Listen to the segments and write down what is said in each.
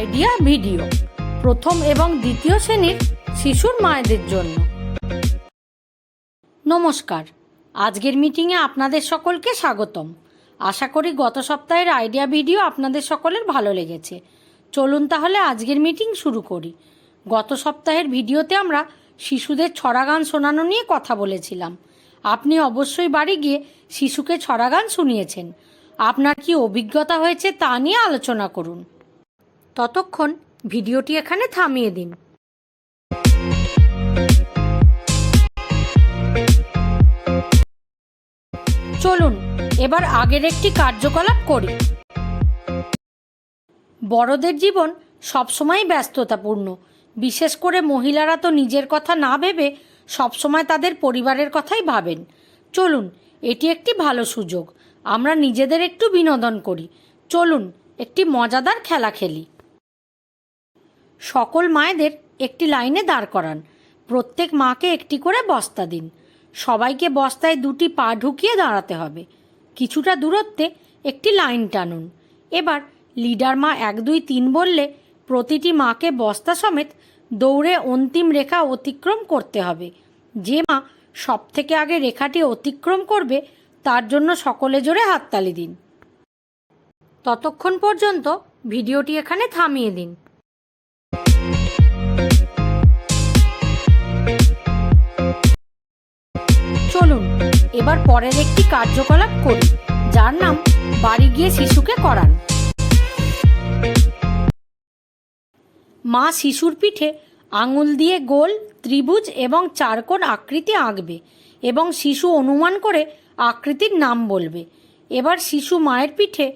Idea video প্রথম এবং দ্বিতীয় শ্রেণির শিশুর মায়েদের জন্য। নমস্কার, আজকের মিটিংয়ে আপনাদের সকলকে স্বাগতম। আশা করি গত সপ্তাহের আইডিয়া ভিডিও আপনাদের সকলের ভালো লেগেছে। চলুন তাহলে আজকের মিটিং শুরু করি। গত সপ্তাহের ভিডিওতে আমরা শিশুদের ছড়া গান শোনানো নিয়ে কথা বলেছিলাম। আপনি অবশ্যই বাড়ি গিয়ে শিশুকে ছড়া গান শুনিয়েছেন। আপনার কি অভিজ্ঞতা হয়েছে তা নিয়ে আলোচনা করুন। ততক্ষণ ভিডিওটি এখানে থামিয়ে দিন। চলুন, এবার আগের একটি কার্যকলাপ করি। বড়দের জীবন সবসময় ব্যস্ততাপূর্ণ। বিশেষ করে মহিলারা তো নিজের কথা না ভেবে সবসময় তাদের পরিবারের কথাই ভাবেন। চলুন, এটি একটি ভালো সুযোগ। আমরা নিজেদের একটু বিনোদন করি। চলুন, একটি মজাদার খেলা খেলি। সকল মায়েদের একটি লাইনে দাঁড় করান। প্রত্যেক মাকে একটি করে বস্তা দিন। সবাইকে বস্তায় দুটি পা ঢুকিয়ে দাঁড়াতে হবে। কিছুটা দূরত্বে একটি লাইন টানুন। এবার লিডার মা এক, দুই, তিন বললে প্রতিটি মাকে বস্তা সমেত দৌড়ে অন্তিম রেখা অতিক্রম করতে হবে। যে মা সব থেকে আগে রেখাটি অতিক্রম করবে, তার জন্য সকলে জোরে হাততালি দিন। ততক্ষণ পর্যন্ত ভিডিওটি এখানে থামিয়ে দিন। চলুন, এবার পরের একটি কার্যকলাপ করি, যার নাম বাড়ি গিয়ে শিশুকে করান। মা শিশুর পিঠে আঙুল দিয়ে গোল, ত্রিভুজ এবং চারকোণ আকৃতি আঁকবে এবং শিশু অনুমান করে আকৃতির নাম বলবে। এবার শিশু মায়ের পিঠে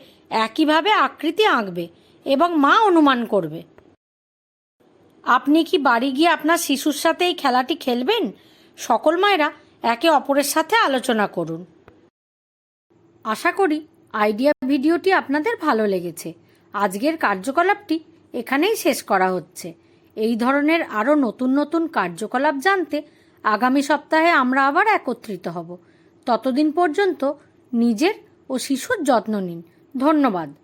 একইভাবে আকৃতি আঁকবে এবং মা অনুমান করবে। আপনি কি বাড়ি গিয়ে আপনার শিশুর সাথে এই খেলাটি খেলবেন? সকল মায়েরা একে অপরের সাথে আলোচনা করুন। আশা করি আইডিয়া ভিডিওটি আপনাদের ভালো লেগেছে। আজকের কার্যকলাপটি এখানেই শেষ করা হচ্ছে। এই ধরনের আরও নতুন নতুন কার্যকলাপ জানতে আগামী সপ্তাহে আমরা আবার একত্রিত হব। ততদিন পর্যন্ত নিজের ও শিশুর যত্ন নিন। ধন্যবাদ।